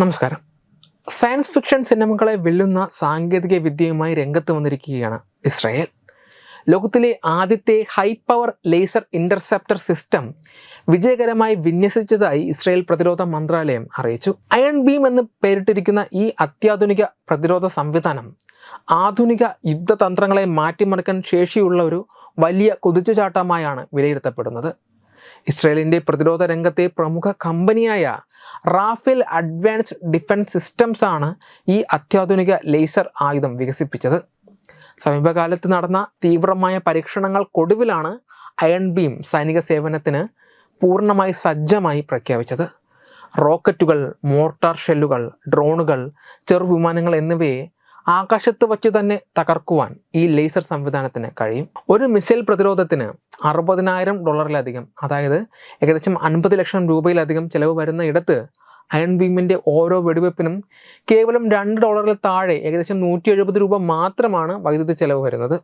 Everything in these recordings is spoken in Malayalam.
നമസ്കാരം. സയൻസ് ഫിക്ഷൻ സിനിമകളെ വെല്ലുന്ന സാങ്കേതിക വിദ്യയുമായി രംഗത്ത് വന്നിരിക്കുകയാണ് ഇസ്രായേൽ. ലോകത്തിലെ ആദ്യത്തെ high power laser interceptor system വിജയകരമായി വിന്യസിച്ചതായി ഇസ്രായേൽ പ്രതിരോധ മന്ത്രാലയം അറിയിച്ചു. അയൺ ബീം എന്ന് പേരിട്ടിരിക്കുന്ന ഈ അത്യാധുനിക പ്രതിരോധ സംവിധാനം ആധുനിക യുദ്ധതന്ത്രങ്ങളെ മാറ്റിമറിക്കാൻ ശേഷിയുള്ള ഒരു വലിയ കുതിച്ചുചാട്ടമായാണ് വിലയിരുത്തപ്പെടുന്നത്. ഇസ്രയേലിന്റെ പ്രതിരോധ രംഗത്തെ പ്രമുഖ കമ്പനിയായ റാഫേൽ അഡ്വാൻസ്ഡ് ഡിഫൻസ് സിസ്റ്റംസ് ആണ് ഈ അത്യാധുനിക ലേസർ ആയുധം വികസിപ്പിച്ചത്. സമീപകാലത്ത് നടന്ന തീവ്രമായ പരീക്ഷണങ്ങൾക്കൊടുവിലാണ് അയൺ ബീം സൈനിക സേവനത്തിന് പൂർണമായി സജ്ജമായി പ്രഖ്യാപിച്ചത്. റോക്കറ്റുകൾ മോർട്ടാർ ഷെല്ലുകൾ ഡ്രോണുകൾ ചെറുവിമാനങ്ങൾ എന്നിവയെ ആകാശത്ത് വച്ച് തന്നെ തകർക്കുവാൻ ഈ ലേസർ സംവിധാനത്തിന് കഴിയും. ഒരു മിസൈൽ പ്രതിരോധത്തിന് അറുപതിനായിരം ഡോളറിലധികം അതായത് ഏകദേശം അൻപത് ലക്ഷം രൂപയിലധികം ചിലവ് വരുന്ന ഇടത്ത് അയൺ ബീമിന്റെ ഓരോ വെടിവെപ്പിനും കേവലം രണ്ട് ഡോളറിൽ താഴെ ഏകദേശം നൂറ്റി എഴുപത് രൂപ മാത്രമാണ് വൈദ്യുതി ചെലവ് വരുന്നത്.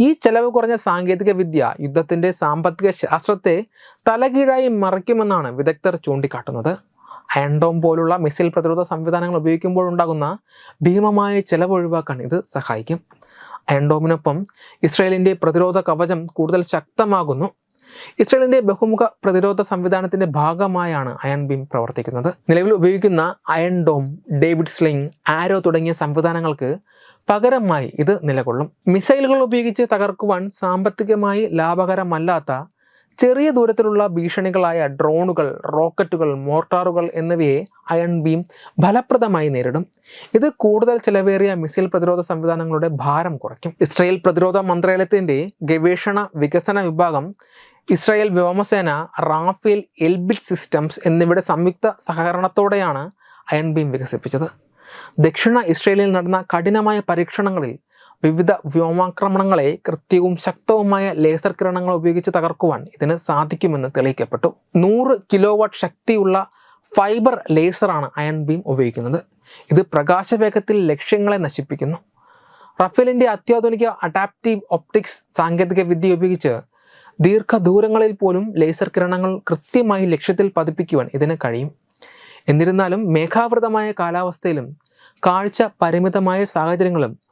ഈ ചെലവ് കുറഞ്ഞ സാങ്കേതിക വിദ്യ യുദ്ധത്തിന്റെ സാമ്പത്തിക ശാസ്ത്രത്തെ തലകീഴായി മറിക്കുമെന്നാണ് വിദഗ്ധർ ചൂണ്ടിക്കാട്ടുന്നത്. അയൺഡോം പോലുള്ള മിസൈൽ പ്രതിരോധ സംവിധാനങ്ങൾ ഉപയോഗിക്കുമ്പോൾ ഉണ്ടാകുന്ന ഭീമമായ ചെലവ് ഒഴിവാക്കാൻ ഇത് സഹായിക്കും. അയൺഡോമിനൊപ്പം ഇസ്രയേലിന്റെ പ്രതിരോധ കവചം കൂടുതൽ ശക്തമാകുന്നു. ഇസ്രയേലിന്റെ ബഹുമുഖ പ്രതിരോധ സംവിധാനത്തിന്റെ ഭാഗമായാണ് അയൺ ബീം പ്രവർത്തിക്കുന്നത്. നിലവിൽ ഉപയോഗിക്കുന്ന Iron Dome David Sling Arrow തുടങ്ങിയ സംവിധാനങ്ങൾക്ക് പകരമായി ഇത് നിലകൊള്ളും. മിസൈലുകൾ ഉപയോഗിച്ച് തകർക്കുവാൻ സാമ്പത്തികമായി ലാഭകരമല്ലാത്ത ചെറിയ ദൂരത്തിലുള്ള ഭീഷണികളായ ഡ്രോണുകൾ റോക്കറ്റുകൾ മോർട്ടാറുകൾ എന്നിവയെ അയൺ ബീം ഫലപ്രദമായി നേരിടും. ഇത് കൂടുതൽ ചിലവേറിയ മിസൈൽ പ്രതിരോധ സംവിധാനങ്ങളുടെ ഭാരം കുറയ്ക്കും. ഇസ്രായേൽ പ്രതിരോധ മന്ത്രാലയത്തിന്റെ ഗവേഷണ വികസന വിഭാഗം ഇസ്രായേൽ വ്യോമസേന റാഫേൽ എൽബിറ്റ് സിസ്റ്റംസ് എന്നിവയുടെ സംയുക്ത സഹകരണത്തോടെയാണ് അയൺ ബീം വികസിപ്പിച്ചത്. ദക്ഷിണ ഇസ്രയേലിൽ നടന്ന കഠിനമായ പരീക്ഷണങ്ങളിൽ വിവിധ വ്യോമാക്രമണങ്ങളെ കൃത്യവും ശക്തവുമായ ലേസർ കിരണങ്ങൾ ഉപയോഗിച്ച് തകർക്കുവാൻ ഇതിന് സാധിക്കുമെന്ന് തെളിയിക്കപ്പെട്ടു. നൂറ് കിലോ വാട്ട് ശക്തിയുള്ള ഫൈബർ ലേസറാണ് അയൺ ബീം ഉപയോഗിക്കുന്നത്. ഇത് പ്രകാശവേഗത്തിൽ ലക്ഷ്യങ്ങളെ നശിപ്പിക്കുന്നു. റഫേലിന്റെ അത്യാധുനിക അഡാപ്റ്റീവ് ഒപ്റ്റിക്സ് സാങ്കേതിക വിദ്യ ഉപയോഗിച്ച് ദീർഘദൂരങ്ങളിൽ പോലും ലേസർ കിരണങ്ങൾ കൃത്യമായി ലക്ഷ്യത്തിൽ പതിപ്പിക്കുവാൻ ഇതിന് കഴിയും. എന്നിരുന്നാലും മേഘാവൃതമായ കാലാവസ്ഥയിലും കാഴ്ച പരിമിതമായ സാഹചര്യങ്ങളും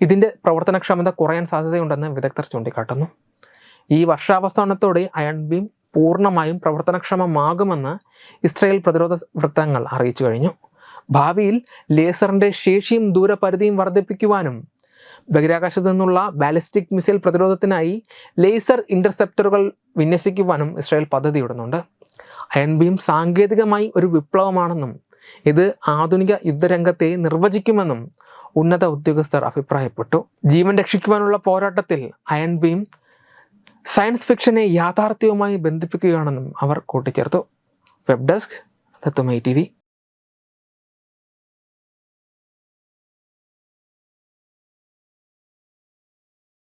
ഇതിന്റെ പ്രവർത്തനക്ഷമത കുറയാൻ സാധ്യതയുണ്ടെന്ന് വിദഗ്ധർ ചൂണ്ടിക്കാട്ടുന്നു. ഈ വർഷാവസാനത്തോടെ അയൺ ബീം പൂർണമായും പ്രവർത്തനക്ഷമമാകുമെന്ന് ഇസ്രയേൽ പ്രതിരോധ വൃത്തങ്ങൾ അറിയിച്ചു കഴിഞ്ഞു. ഭാവിയിൽ ലേസറിന്റെ ശേഷിയും ദൂരപരിധിയും വർദ്ധിപ്പിക്കുവാനും ബഹിരാകാശത്ത് നിന്നുള്ള ബാലിസ്റ്റിക് മിസൈൽ പ്രതിരോധത്തിനായി ലേസർ ഇന്റർസെപ്റ്ററുകൾ വിന്യസിക്കുവാനും ഇസ്രായേൽ പദ്ധതിയിടുന്നുണ്ട്. അയൺ ബീം സാങ്കേതികമായി ഒരു വിപ്ലവമാണെന്നും ഇത് ആധുനിക യുദ്ധരംഗത്തെ നിർവചിക്കുമെന്നും ഉന്നത ഉദ്യോഗസ്ഥർ അഭിപ്രായപ്പെട്ടു. ജീവൻ രക്ഷിക്കുവാനുള്ള പോരാട്ടത്തിൽ അയൺ ബീം സയൻസ് ഫിക്ഷനെ യാഥാർത്ഥ്യവുമായി ബന്ധിപ്പിക്കുകയാണെന്നും അവർ കൂട്ടിച്ചേർത്തു. വെബ് ഡെസ്ക് തത്വമൈ ടി